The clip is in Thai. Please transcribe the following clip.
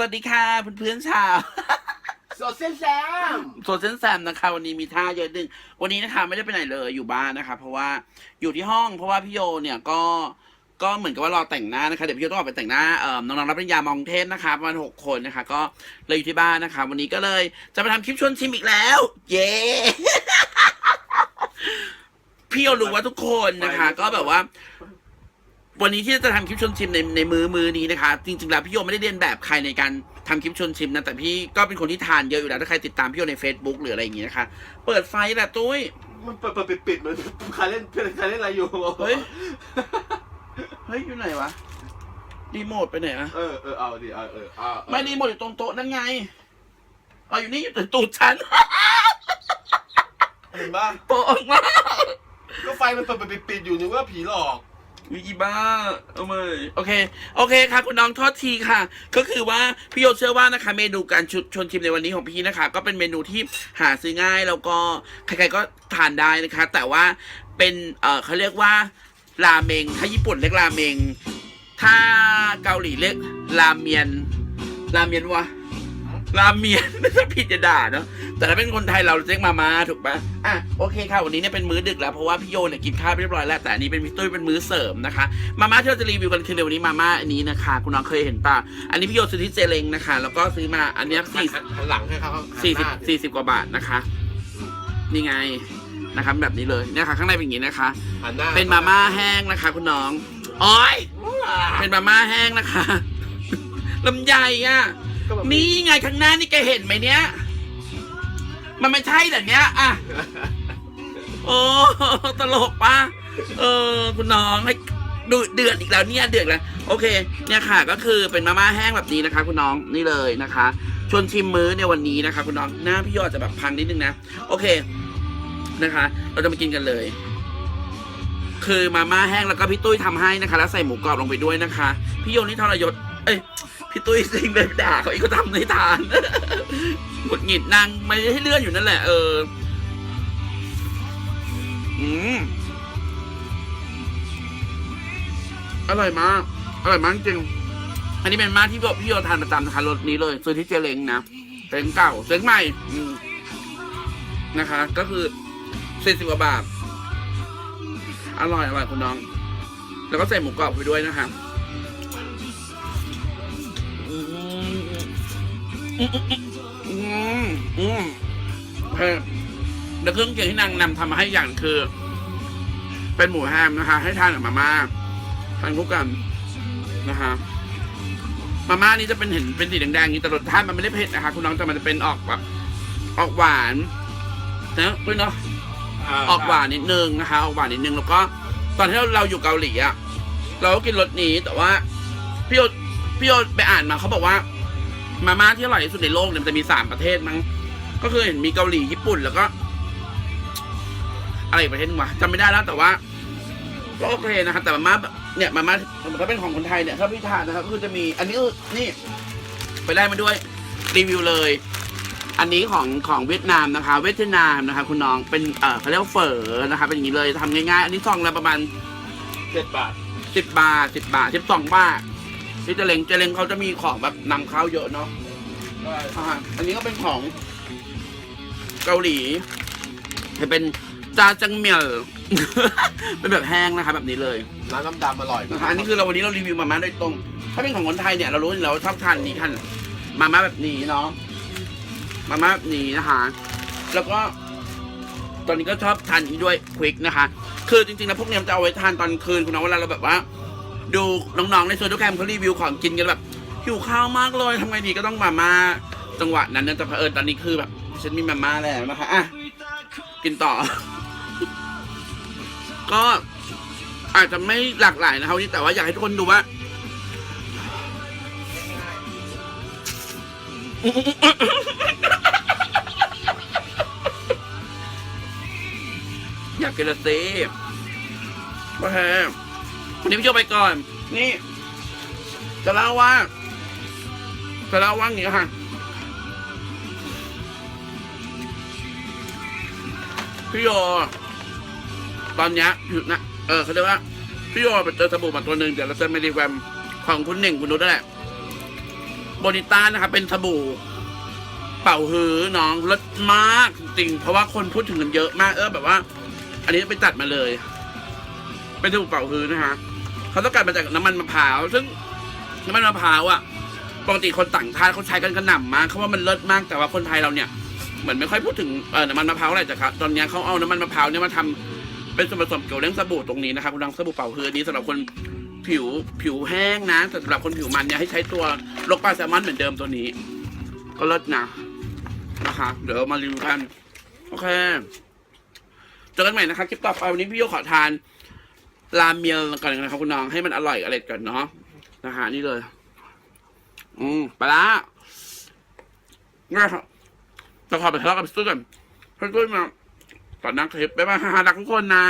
สวัสดีค่ะเพื่อนๆชาวสดเส้นแซมโซเซนแซมนะคะ วันนี้มีท่าเยอะดึง วันนี้นะคะไม่ได้ไปไหนเลยอยู่บ้านนะคะ เพราะว่าอยู่ที่ห้อง เพราะว่าพี่โยเนี่ยก็ก็เหมือนกับว่ารอแต่งหน้านะคะเดี๋ยวพี่โยต้องออกไปแต่งหน้าเอ่อน้องๆรับปริญญามองเทศนะคะประมาณหกคนนะคะ ก็เลยอยู่ที่บ้านนะคะ วันนี้ก็เลยจะมาทำคลิปชวนชิมอีกแล้ว เย้พี่โยรู้ว่าทุกคนนะคะ ก็แบบว่า วันนี้ที่จะทำคลิปชวนชิมในในมือมือนี้นะคะ จริงๆแล้วพี่โยไม่ได้เรียนแบบใครในการทำคลิปชวนชิมนะแต่พี่ก็เป็นคนที่ทานเยอะอยู่แล้วถ้าใครติดตามพี่โยใน Facebook หรืออะไรอย่างงี้นะคะ เปิดไฟแหละตุ้ยมันเปิดเปิดปิดปิดเหมือนใครเล่นใครเล่นอะไรอยู่เฮ้ยเฮ้ยอยู่ไหนวะรีโมทไปไหนอะเออเออเอาดิเอาเออเอาไม่รีโมทอยู่ตรงโต๊ะนั่นไงเอาอยู่นี่อยู่แต่ตูดฉันเห็นป่ะโป๊ะออกมาก็ไฟมันเปิดเปิดปิดปิดอยู่นึกว่าผีหลอก วิอีบ้าเอามาโอเค โอเคค่ะ คุณน้องโทษทีค่ะ ก็คือว่าพี่โยเชื่อว่านะคะ เมนูการชุดชวนชิมในวันนี้ของพี่นะคะ ก็เป็นเมนูที่หาซื้อง่ายแล้วก็ใครๆก็ทานได้นะคะ แต่ว่าเป็นเออเขาเรียกว่าราเมงถ้าญี่ปุ่นเรียกราเมง ถ้าเกาหลีเรียกราเมียนราเมียนวะ ราเมียน ถ้าผิดจะด่าเนาะแต่ถ้าเป็นคนไทยเราเรียกมาม่าถูกปะอะโอเคค่ะวันนี้เนี่ยเป็นมื้อดึกแล้วเพราะว่าพี่โยเนี่ยกินข้าวเรียบร้อยแล้วแต่อันนี้เป็นพี่ตุ้ยเป็นมื้อเสริมนะคะ มาม่าที่เราจะรีวิวกันคือในวันนี้มาม่าอันนี้นะคะ คุณน้องเคยเห็นปะอันนี้พี่โยซื้อที่เจเลงนะคะ แล้วก็ซื้อมาอันเนี้ยสี่หันหลังให้เขาหันสี่หสิบน้าสี่สิบกว่าบาทนะคะนี่ไงนะครับแบบนี้เลยเนี่ยค่ะข้างในเป็นอย่างนี้นะคะหันหน้าเป็นมาม่าแห้งนะคะ คุณน้องอ้อยเป็นมาม่าแห้งนะคะลำไยอะ ก็แบบนี่ไงข้างหน้านี่แกเห็นไหมเนี้ย มันไม่ใช่แบบเนี้ยอะโอ้ตลกปะเออ คุณน้องให้ดูเดือดอีกแล้วเนี่ยเดือดแล้วโอเค เนี่ยค่ะก็คือเป็นมาม่าแห้งแบบนี้นะคะ คุณน้องนี่เลยนะคะ ชวนชิมมื้อในวันนี้นะคะ คุณน้องหน้าพี่ยอดจะแบบพังนิดนึงนะโอเคนะคะ เราจะมากินกันเลย คือมาม่าแห้งแล้วก็พี่ตุ้ยทำให้นะคะ แล้วใส่หมูกรอบลงไปด้วยนะคะ พี่โยนี่ทรยศเอ้ย พี่ตุ้ยจริงเลยด่าเขาอีกก็ทำในทานหงุดหงิดนางไม่ให้เลื่อนอยู่นั่นแหละ เออ อืมอร่อยมากอร่อยมากจริง อันนี้เป็นมาที่พี่โยทานประจำนะคะรสนี้เลย ซื้อที่เจเล้งนะเจเล้งเก่าเจเล้งใหม่อืมนะคะ ก็คือสี่สิบกว่าบาท อร่อยอร่อยคุณน้อง แล้วก็ใส่หมูกรอบไปด้วยนะคะ อืมอืมอืมเออแล้วเครื่องเคียงที่นางนำทำมาให้อย่างคือ เป็นหมูแฮมนะคะ ให้ทานกับมาม่าทานคู่กันนะคะมาม่านี้จะเป็นเห็นเป็นสีแดงๆอย่างนี้แต่รสชาติมันไม่ได้เผ็ดนะคะ คุณน้องแต่มันจะเป็นออกแบบออกหวานนะคุณเนาะออกหวานนิดนึงนะคะออกหวานนิดนึงแล้วก็ ตอนที่เราเราอยู่เกาหลีอะเราก็กินรสนี้แต่ว่าพี่โยพี่โยไปอ่านมาเขาบอกว่า มาม่าที่อร่อยที่สุดในโลกเนี่ยมันจะมีสามประเทศมั้งก็คือเห็นมีเกาหลีญี่ปุ่นแล้วก็ อะไรอีกประเทศนึงวะจำไม่ได้แล้วแต่ว่าก็โอเคนะครับแต่มาม่าแบบเนี่ยมาม่าถ้าเป็นของคนไทยเนี่ยถ้าพี่ทานนะครับก็คือจะมี อันนี้คือนี่ไปได้มาด้วยรีวิวเลย อันนี้ของของเวียดนามนะคะ เวียดนามนะคะ คุณน้องเป็นเออเขาเรียกว่าเฝอนะคะเป็นอย่างนี้เลยทำง่ายๆ อันนี้ซองละประมาณเจ็ดบาทสิบบาทสิบบาทสิบสองบาท ที่เจเลงเจเลงเขาจะมีของแบบนำเข้าเยอะเนาะอ่าอันนี้ก็เป็นของเกาหลี จะเป็นจาจังเมียว เป็นแบบแห้งนะคะแบบนี้เลย ร้านน้ำดำอร่อยนะคะอันนี้คือเราวันนี้เรารีวิวมาม่าโดยตรง ถ้าเป็นของคนไทยเนี่ยเรารู้อยู่แล้วว่าชอบทานนี้กันมาม่าแบบนี้เนาะ มาม่าแบบนี้นะคะ แล้วก็ ตอนนี้ก็ชอบทานนี้ด้วยควิกนะคะ คือจริงๆแล้วพวกเนี้ยมันจะเอาไว้ทานตอนคืนคุณน้องเวลาเราแบบว่า ดูน้องๆในโซเชียลแคมเขารีวิวของกินกันแบบหิวข้าวมากเลยทำไงดีก็ต้องมาม่าจังหวะนั้นนี่ยแต่เผอิญตอนนี้คือแบบฉันมีมาม่าแล้วนะคะอะกินต่อ ก็อาจจะไม่หลากหลายนะครับนนี้แต่ว่าอยากให้ทุกคนดูว่าอยากกินละสิโอเค วันนี้พี่โจไปก่อน นี่ จะเล่าว่า จะเล่าว่าอย่างนี้ค่ะ พี่โยตอนเนี้ยอยู่นะ เออเขาเรียกว่า พี่โยไปเจอสบู่มาตัวหนึ่งเดี๋ยวเราจะมารีแวิวของคุณหนึ่งคุณนุชนั่นแหละโบนิต้านะคะเป็นสบู่เป่าฮือน้องรสมากจริงเพราะว่าคนพูดถึงกันเยอะมากเออแบบว่า อันนี้ไปตัดมาเลย เป็นสบู่เป่าฮือนะคะ เขาต้องการมาจากน้ำมันมะพร้าว ซึ่งน้ำมันมะพร้าวอะปกติคนต่างชาติเขาใช้กันกระหน่ำมากเขาว่ามันเลิศมากแต่ว่าคนไทยเราเนี่ยเหมือนไม่ค่อยพูดถึงเออน้ำมันมะพร้าวอะไรจ้ะครับตอนเนี้ยเขาเอาน้ำมันมะพร้าวเนี่ยมาทำเป็นส่วนผสมเกี่ยวเรื่องสบู่ตรงนี้นะครับคุณดังสบู่เป่าฮืออันนี้สำหรับคนผิวผิวแห้งนะแต่สำหรับคนผิวมันเนี่ยให้ใช้ตัวโลกปลาแซลมอนเหมือนเดิมตัวนี้ ก็เลิศนะนะคะเดี๋ยวมารีวิวกันโอเคเจอกันใหม่นะคะคลิปต่อไปวันนี้พี่โยขอทาน ราเมียลก่อนนะครับคุณน้องให้มันอร่อยอร่อยก่อนเนาะนะฮะนี่เลย อืมปลาร้าเนี่ยครับจะขอไปทะเลาะกับพี่ตุ้ยก่อนพี่ตุ้ยมาต่อนนั่งคลิปบ๊ายบายรักทุกคนนะ